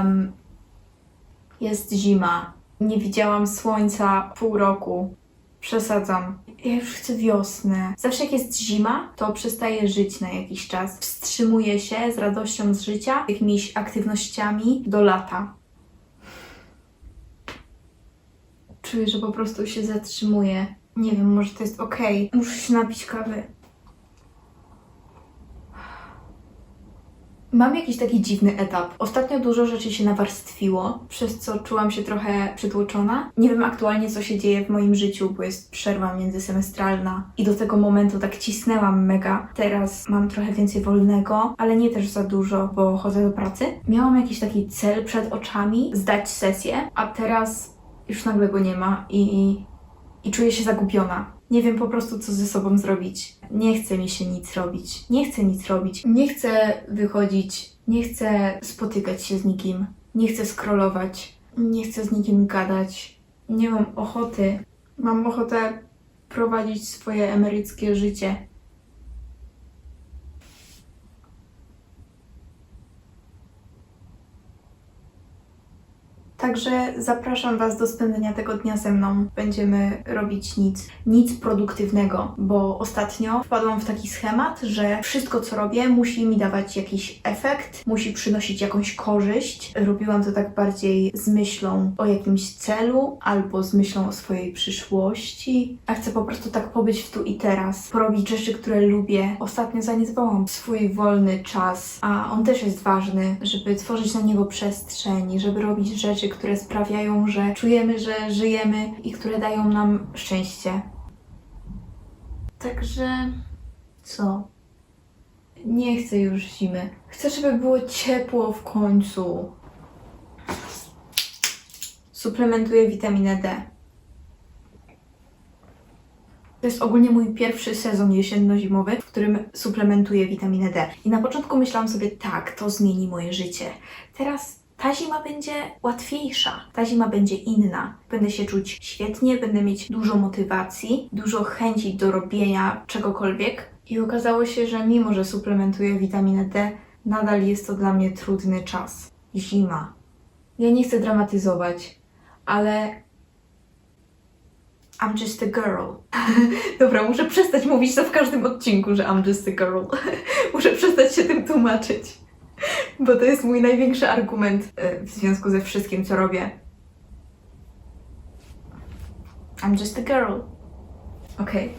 Em, jest zima. Nie widziałam słońca pół roku. Przesadzam. Ja już chcę wiosnę. Zawsze jak jest zima, to przestaję żyć na jakiś czas. Wstrzymuję się z radością z życia, jakimiś aktywnościami do lata. Czuję, że po prostu się zatrzymuję. Nie wiem, może to jest okej. Muszę się napić kawy. Mam jakiś taki dziwny etap. Ostatnio dużo rzeczy się nawarstwiło, przez co czułam się trochę przytłoczona. Nie wiem aktualnie, co się dzieje w moim życiu, bo jest przerwa międzysemestralna i do tego momentu tak cisnęłam mega. Teraz mam trochę więcej wolnego, ale nie też za dużo, bo chodzę do pracy. Miałam jakiś taki cel przed oczami, zdać sesję, a teraz już nagle go nie ma i, i czuję się zagubiona. Nie wiem po prostu, co ze sobą zrobić. Nie chce mi się nic robić. Nie chcę nic robić. Nie chcę wychodzić. Nie chcę spotykać się z nikim. Nie chcę scrollować. Nie chcę z nikim gadać. Nie mam ochoty. Mam ochotę prowadzić swoje emeryckie życie. Także zapraszam Was do spędzenia tego dnia ze mną. Będziemy robić nic, nic produktywnego, bo ostatnio wpadłam w taki schemat, że wszystko co robię musi mi dawać jakiś efekt, musi przynosić jakąś korzyść. Robiłam to tak bardziej z myślą o jakimś celu albo z myślą o swojej przyszłości, a chcę po prostu tak pobyć w tu i teraz, porobić rzeczy, które lubię. Ostatnio zaniedbałam swój wolny czas, a on też jest ważny, żeby tworzyć na niego przestrzeń, żeby robić rzeczy, które sprawiają, że czujemy, że żyjemy i które dają nam szczęście. Także co? Nie chcę już zimy. Chcę, żeby było ciepło w końcu. Suplementuję witaminę D. To jest ogólnie mój pierwszy sezon jesienno-zimowy, w którym suplementuję witaminę D. I na początku myślałam sobie, tak, to zmieni moje życie. Teraz ta zima będzie łatwiejsza, ta zima będzie inna. Będę się czuć świetnie, będę mieć dużo motywacji, dużo chęci do robienia czegokolwiek. I okazało się, że mimo, że suplementuję witaminę D, nadal jest to dla mnie trudny czas. Zima. Ja nie chcę dramatyzować, ale I'm just a girl. Dobra, muszę przestać mówić to w każdym odcinku, że I'm just a girl. muszę przestać się tym tłumaczyć. Bo to jest mój największy argument e, w związku ze wszystkim, co robię. I'm just a girl. Okej.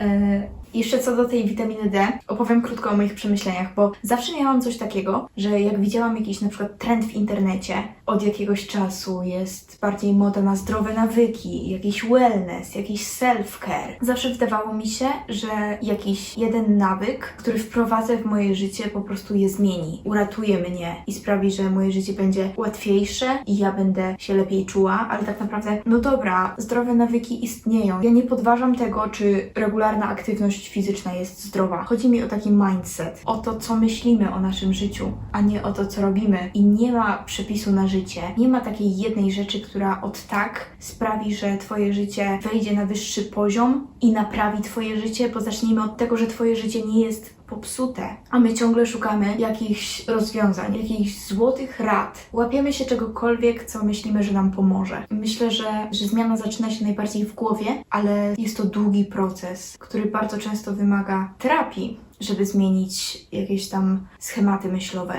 E, Jeszcze co do tej witaminy D, opowiem krótko o moich przemyśleniach, bo zawsze miałam coś takiego, że jak widziałam jakiś na przykład trend w internecie, od jakiegoś czasu jest bardziej moda na zdrowe nawyki, jakiś wellness, jakiś self-care. Zawsze wydawało mi się, że jakiś jeden nawyk, który wprowadzę w moje życie, po prostu je zmieni, uratuje mnie i sprawi, że moje życie będzie łatwiejsze i ja będę się lepiej czuła, ale tak naprawdę, no dobra, zdrowe nawyki istnieją. Ja nie podważam tego, czy regularna aktywność fizyczna jest zdrowa. Chodzi mi o taki mindset, o to, co myślimy o naszym życiu, a nie o to, co robimy. I nie ma przepisu na życie. Nie ma takiej jednej rzeczy, która od tak sprawi, że Twoje życie wejdzie na wyższy poziom i naprawi Twoje życie, bo zacznijmy od tego, że Twoje życie nie jest popsute, a my ciągle szukamy jakichś rozwiązań, jakichś złotych rad. Łapiemy się czegokolwiek, co myślimy, że nam pomoże. Myślę, że, że zmiana zaczyna się najbardziej w głowie, ale jest to długi proces, który bardzo często wymaga terapii, żeby zmienić jakieś tam schematy myślowe.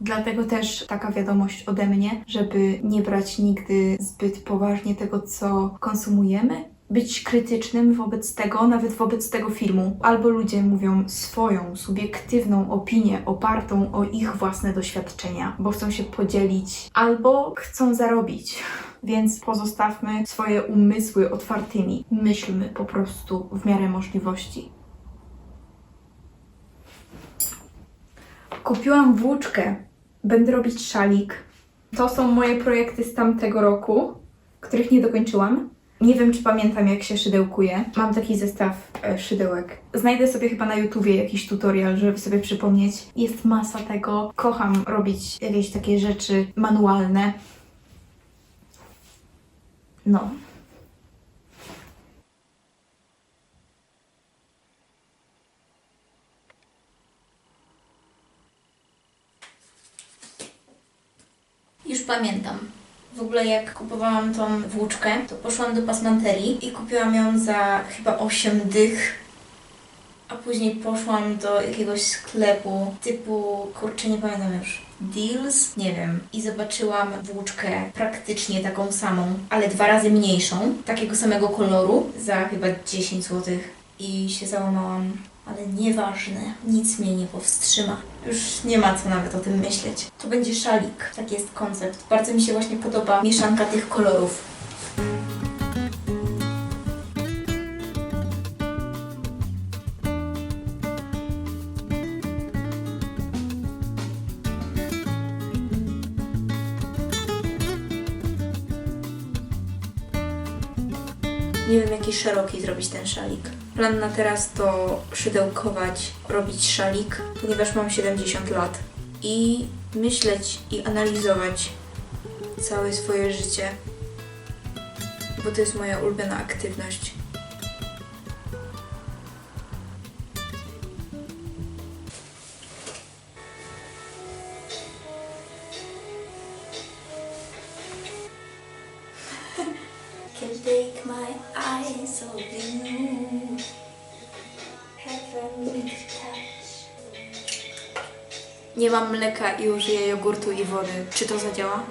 Dlatego też taka wiadomość ode mnie, żeby nie brać nigdy zbyt poważnie tego, co konsumujemy, być krytycznym wobec tego, nawet wobec tego filmu. Albo ludzie mówią swoją, subiektywną opinię opartą o ich własne doświadczenia, bo chcą się podzielić, albo chcą zarobić. Więc pozostawmy swoje umysły otwartymi. Myślmy po prostu w miarę możliwości. Kupiłam włóczkę. Będę robić szalik. To są moje projekty z tamtego roku, których nie dokończyłam. Nie wiem, czy pamiętam, jak się szydełkuje. Mam taki zestaw e, szydełek. Znajdę sobie chyba na YouTubie jakiś tutorial, żeby sobie przypomnieć. Jest masa tego. Kocham robić jakieś takie rzeczy manualne. No. pamiętam. W ogóle jak kupowałam tą włóczkę, to poszłam do pasmanterii i kupiłam ją za chyba 8 dych. A później poszłam do jakiegoś sklepu typu, kurczę, nie pamiętam już, Deals? Nie wiem. I zobaczyłam włóczkę praktycznie taką samą, ale dwa razy mniejszą, takiego samego koloru, za chyba 10 zł. I się załamałam. Ale nieważne, nic mnie nie powstrzyma. Już nie ma co nawet o tym myśleć. To będzie szalik, taki jest koncept. Bardzo mi się właśnie podoba mieszanka tych kolorów. Nie wiem, jaki szeroki zrobić ten szalik. Plan na teraz to szydełkować, robić szalik, ponieważ mam 70 lat. I myśleć i analizować całe swoje życie, bo to jest moja ulubiona aktywność. Mam mleka i użyję jogurtu i wody. Czy to zadziała?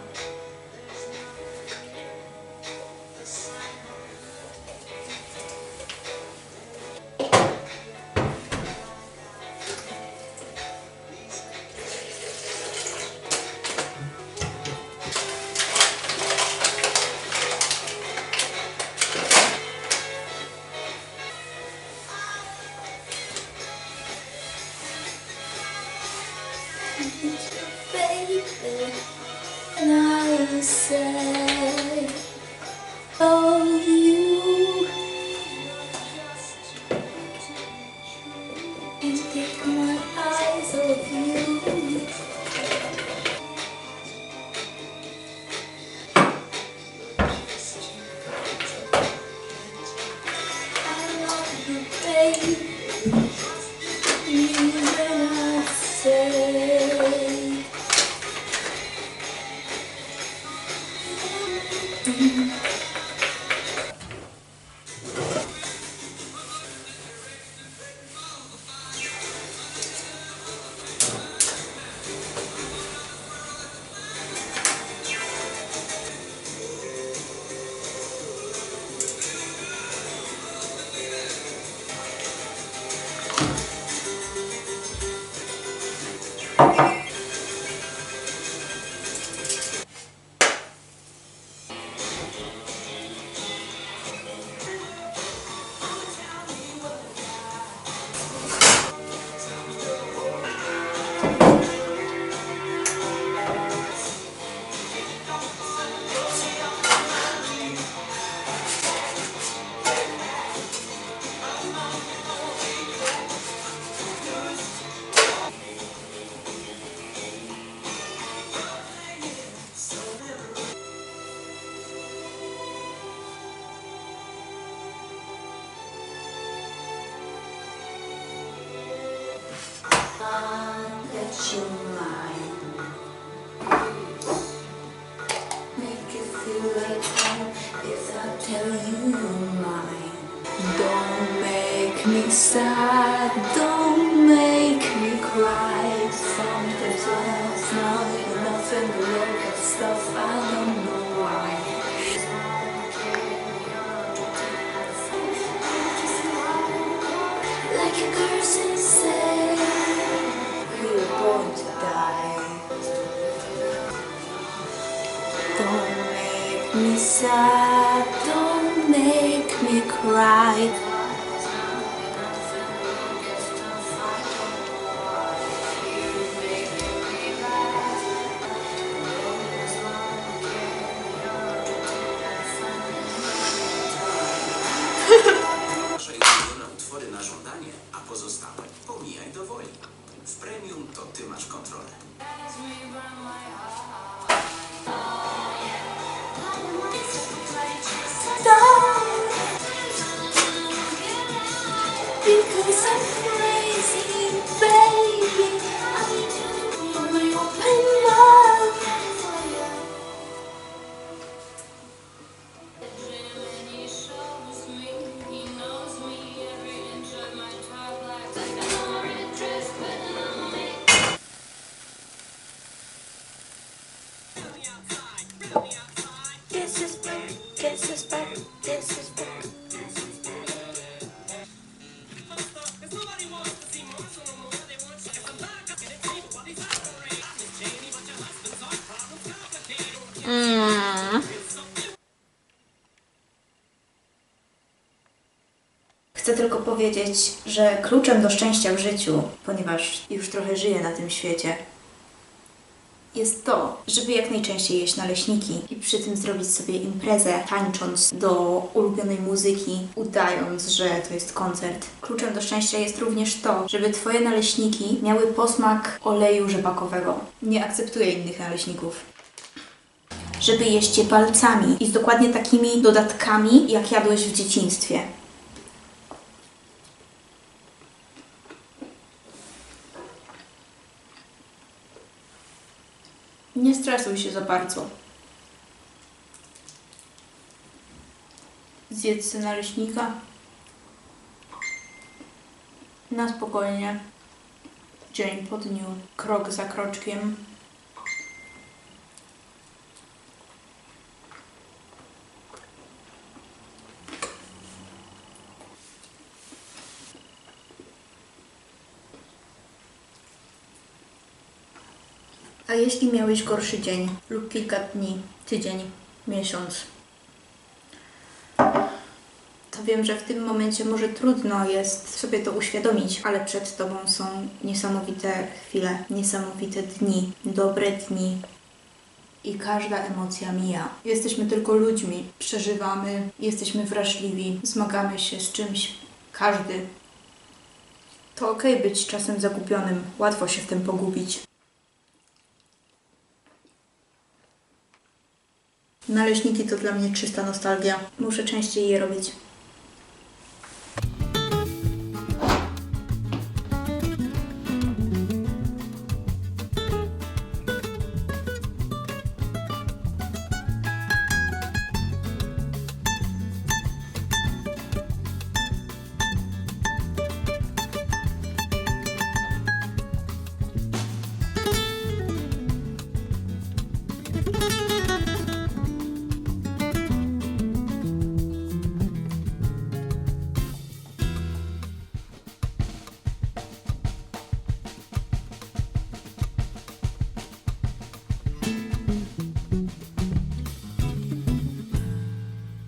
That you're mine. Make you feel like home if I tell you you're mine. Don't make me sad, right. Powiedzieć, że kluczem do szczęścia w życiu, ponieważ już trochę żyję na tym świecie, jest to, żeby jak najczęściej jeść naleśniki i przy tym zrobić sobie imprezę, tańcząc do ulubionej muzyki, udając, że to jest koncert. Kluczem do szczęścia jest również to, żeby Twoje naleśniki miały posmak oleju rzepakowego. Nie akceptuję innych naleśników. Żeby jeść je palcami i z dokładnie takimi dodatkami, jak jadłeś w dzieciństwie. Nie stresuj się za bardzo. Zjedz sobie naleśnika. Na spokojnie. Dzień po dniu, krok za kroczkiem. A jeśli miałeś gorszy dzień lub kilka dni, tydzień, miesiąc, to wiem, że w tym momencie może trudno jest sobie to uświadomić, ale przed Tobą są niesamowite chwile, niesamowite dni, dobre dni. I każda emocja mija. Jesteśmy tylko ludźmi, przeżywamy, jesteśmy wrażliwi, zmagamy się z czymś. Każdy. To okej być czasem zagubionym, łatwo się w tym pogubić. Naleśniki to dla mnie czysta nostalgia. Muszę częściej je robić.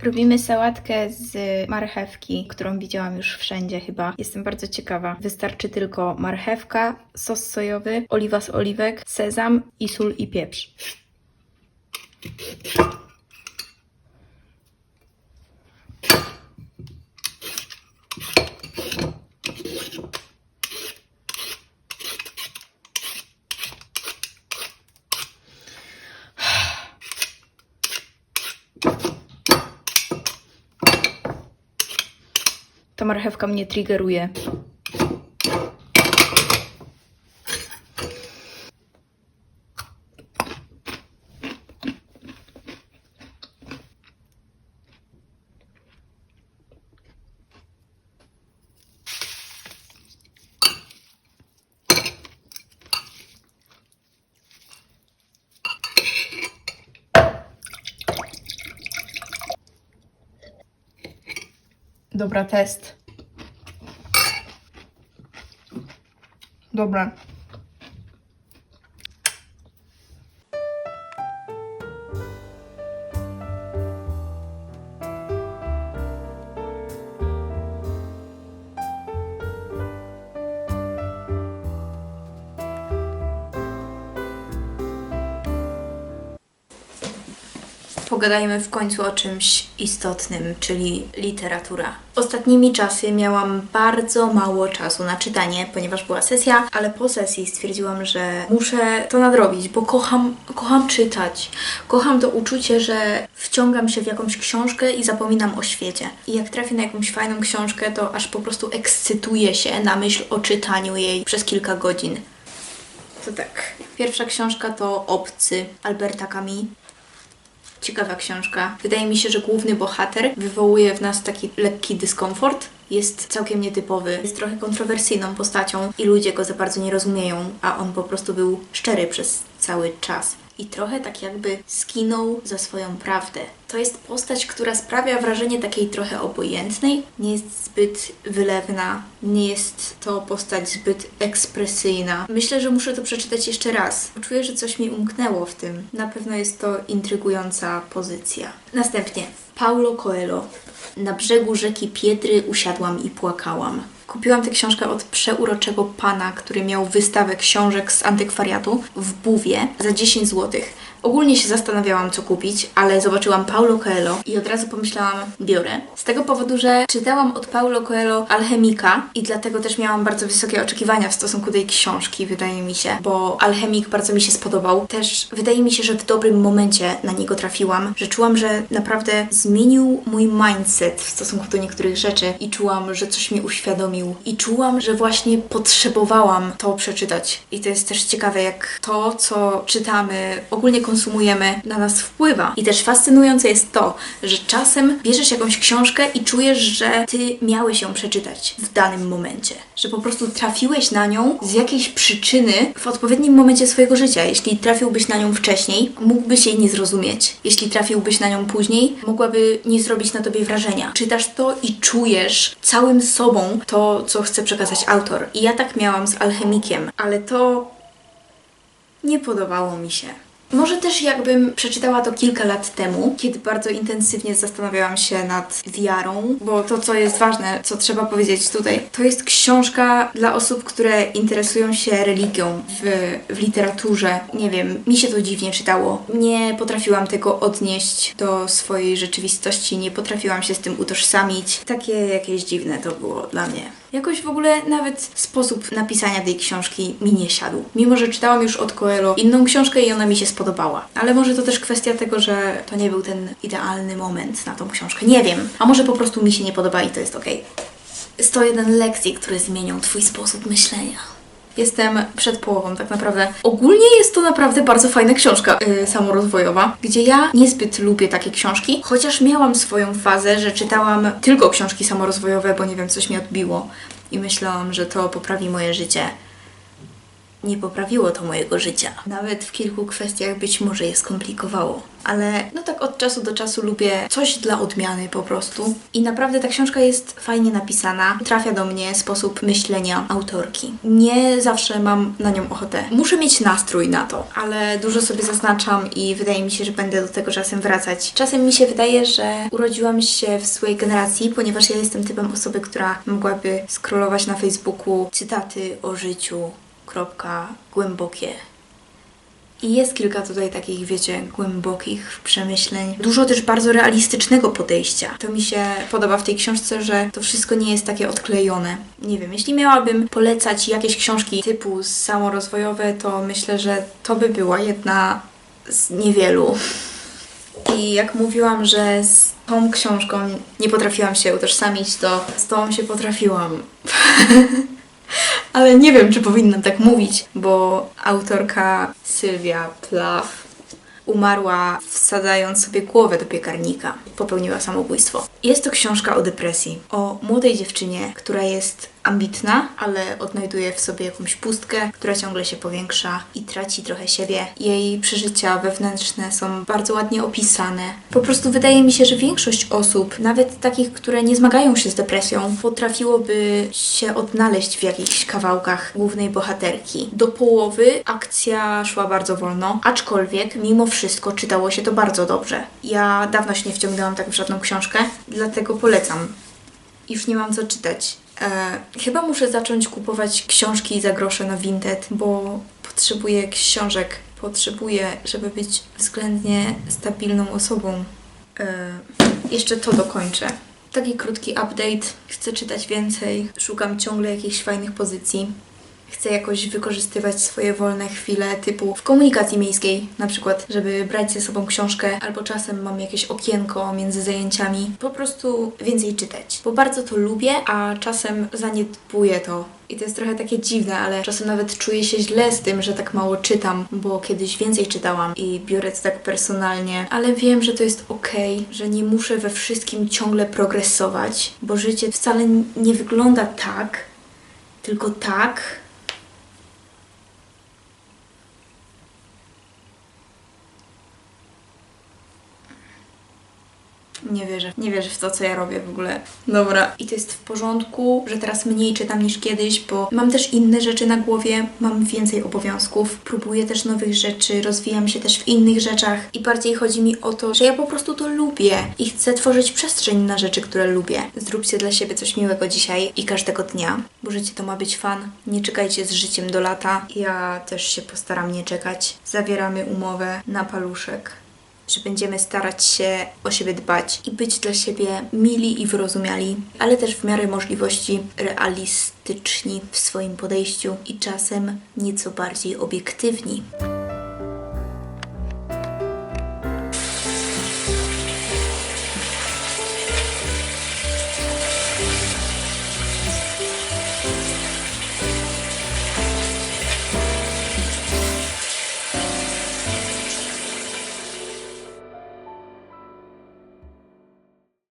Robimy sałatkę z marchewki, którą widziałam już wszędzie chyba. Jestem bardzo ciekawa. Wystarczy tylko marchewka, sos sojowy, oliwa z oliwek, sezam i sól i pieprz. Ta marchewka mnie triggeruje. Dobra, test. Dobra. Pogadajmy w końcu o czymś istotnym, czyli literatura. Ostatnimi czasy miałam bardzo mało czasu na czytanie, ponieważ była sesja, ale po sesji stwierdziłam, że muszę to nadrobić, bo kocham, kocham czytać. Kocham to uczucie, że wciągam się w jakąś książkę i zapominam o świecie. I jak trafię na jakąś fajną książkę, to aż po prostu ekscytuję się na myśl o czytaniu jej przez kilka godzin. To tak. Pierwsza książka to Obcy Alberta Camus. Ciekawa książka. Wydaje mi się, że główny bohater wywołuje w nas taki lekki dyskomfort. Jest całkiem nietypowy, jest trochę kontrowersyjną postacią i ludzie go za bardzo nie rozumieją, a on po prostu był szczery przez cały czas. I trochę tak jakby skinął za swoją prawdę. To jest postać, która sprawia wrażenie takiej trochę obojętnej, nie jest zbyt wylewna, nie jest to postać zbyt ekspresyjna. Myślę, że muszę to przeczytać jeszcze raz. Czuję, że coś mi umknęło w tym. Na pewno jest to intrygująca pozycja. Następnie Paulo Coelho. Na brzegu rzeki Piedry usiadłam i płakałam. Kupiłam tę książkę od przeuroczego pana, który miał wystawę książek z antykwariatu w Buwie za 10 zł. Ogólnie się zastanawiałam, co kupić, ale zobaczyłam Paulo Coelho i od razu pomyślałam, biorę. Z tego powodu, że czytałam od Paulo Coelho Alchemika i dlatego też miałam bardzo wysokie oczekiwania w stosunku do tej książki, wydaje mi się, bo Alchemik bardzo mi się spodobał. Też wydaje mi się, że w dobrym momencie na niego trafiłam, że czułam, że naprawdę zmienił mój mindset w stosunku do niektórych rzeczy i czułam, że coś mi uświadomił i czułam, że właśnie potrzebowałam to przeczytać. I to jest też ciekawe, jak to, co czytamy, ogólnie konsumujemy, na nas wpływa. I też fascynujące jest to, że czasem bierzesz jakąś książkę i czujesz, że ty miałeś ją przeczytać w danym momencie. Że po prostu trafiłeś na nią z jakiejś przyczyny w odpowiednim momencie swojego życia. Jeśli trafiłbyś na nią wcześniej, mógłbyś jej nie zrozumieć. Jeśli trafiłbyś na nią później, mogłaby nie zrobić na tobie wrażenia. Czytasz to i czujesz całym sobą to, co chce przekazać autor. I ja tak miałam z alchemikiem, ale to nie podobało mi się. Może też jakbym przeczytała to kilka lat temu, kiedy bardzo intensywnie zastanawiałam się nad wiarą, bo to, co jest ważne, co trzeba powiedzieć tutaj, to jest książka dla osób, które interesują się religią w, w literaturze. Nie wiem, mi się to dziwnie czytało. Nie potrafiłam tego odnieść do swojej rzeczywistości, nie potrafiłam się z tym utożsamić. Takie jakieś dziwne to było dla mnie. Jakoś w ogóle nawet sposób napisania tej książki mi nie siadł. Mimo, że czytałam już od Coelho inną książkę i ona mi się spodobała. Ale może to też kwestia tego, że to nie był ten idealny moment na tą książkę. Nie wiem. A może po prostu mi się nie podoba i to jest okej. 101 lekcji, które zmienią Twój sposób myślenia. Jestem przed połową tak naprawdę. Ogólnie jest to naprawdę bardzo fajna książka yy, samorozwojowa, gdzie ja niezbyt lubię takie książki, chociaż miałam swoją fazę, że czytałam tylko książki samorozwojowe, bo nie wiem, coś mi odbiło i myślałam, że to poprawi moje życie. Nie poprawiło to mojego życia. Nawet w kilku kwestiach być może je skomplikowało. Ale no tak od czasu do czasu lubię coś dla odmiany po prostu. I naprawdę ta książka jest fajnie napisana. Trafia do mnie sposób myślenia autorki. Nie zawsze mam na nią ochotę. Muszę mieć nastrój na to, ale dużo sobie zaznaczam i wydaje mi się, że będę do tego czasem wracać. Czasem mi się wydaje, że urodziłam się w złej generacji, ponieważ ja jestem typem osoby, która mogłaby scrollować na Facebooku cytaty o życiu kropka, głębokie. I jest kilka tutaj takich, wiecie, głębokich przemyśleń. Dużo też bardzo realistycznego podejścia. To mi się podoba w tej książce, że to wszystko nie jest takie odklejone. Nie wiem, jeśli miałabym polecać jakieś książki typu samorozwojowe, to myślę, że to by była jedna z niewielu. I jak mówiłam, że z tą książką nie potrafiłam się utożsamić, to z tą się potrafiłam. Ale nie wiem, czy powinnam tak mówić, bo autorka Sylwia Plath umarła wsadzając sobie głowę do piekarnika. Popełniła samobójstwo. Jest to książka o depresji. O młodej dziewczynie, która jest ambitna, ale odnajduje w sobie jakąś pustkę, która ciągle się powiększa i traci trochę siebie. Jej przeżycia wewnętrzne są bardzo ładnie opisane. Po prostu wydaje mi się, że większość osób, nawet takich, które nie zmagają się z depresją, potrafiłoby się odnaleźć w jakichś kawałkach głównej bohaterki. Do połowy akcja szła bardzo wolno, aczkolwiek mimo wszystko czytało się to bardzo dobrze. Ja dawno się nie wciągnęłam tak w żadną książkę, dlatego polecam. Już nie mam co czytać. E, chyba muszę zacząć kupować książki za grosze na Vinted, bo potrzebuję książek. Potrzebuję, żeby być względnie stabilną osobą. E, jeszcze to dokończę. Taki krótki update. Chcę czytać więcej. Szukam ciągle jakichś fajnych pozycji. Chcę jakoś wykorzystywać swoje wolne chwile, typu w komunikacji miejskiej, na przykład, żeby brać ze sobą książkę, albo czasem mam jakieś okienko między zajęciami. Po prostu więcej czytać, bo bardzo to lubię, a czasem zaniedbuję to. I to jest trochę takie dziwne, ale czasem nawet czuję się źle z tym, że tak mało czytam, bo kiedyś więcej czytałam i biorę to tak personalnie, ale wiem, że to jest okej, że nie muszę we wszystkim ciągle progresować, bo życie wcale nie wygląda tak, tylko tak, Nie wierzę. Nie wierzę w to, co ja robię w ogóle. Dobra. I to jest w porządku, że teraz mniej czytam niż kiedyś, bo mam też inne rzeczy na głowie, mam więcej obowiązków, próbuję też nowych rzeczy, rozwijam się też w innych rzeczach i bardziej chodzi mi o to, że ja po prostu to lubię i chcę tworzyć przestrzeń na rzeczy, które lubię. Zróbcie dla siebie coś miłego dzisiaj i każdego dnia, bo to ma być fan. Nie czekajcie z życiem do lata. Ja też się postaram nie czekać. Zawieramy umowę na paluszek że będziemy starać się o siebie dbać i być dla siebie mili i wyrozumiali, ale też w miarę możliwości realistyczni w swoim podejściu i czasem nieco bardziej obiektywni.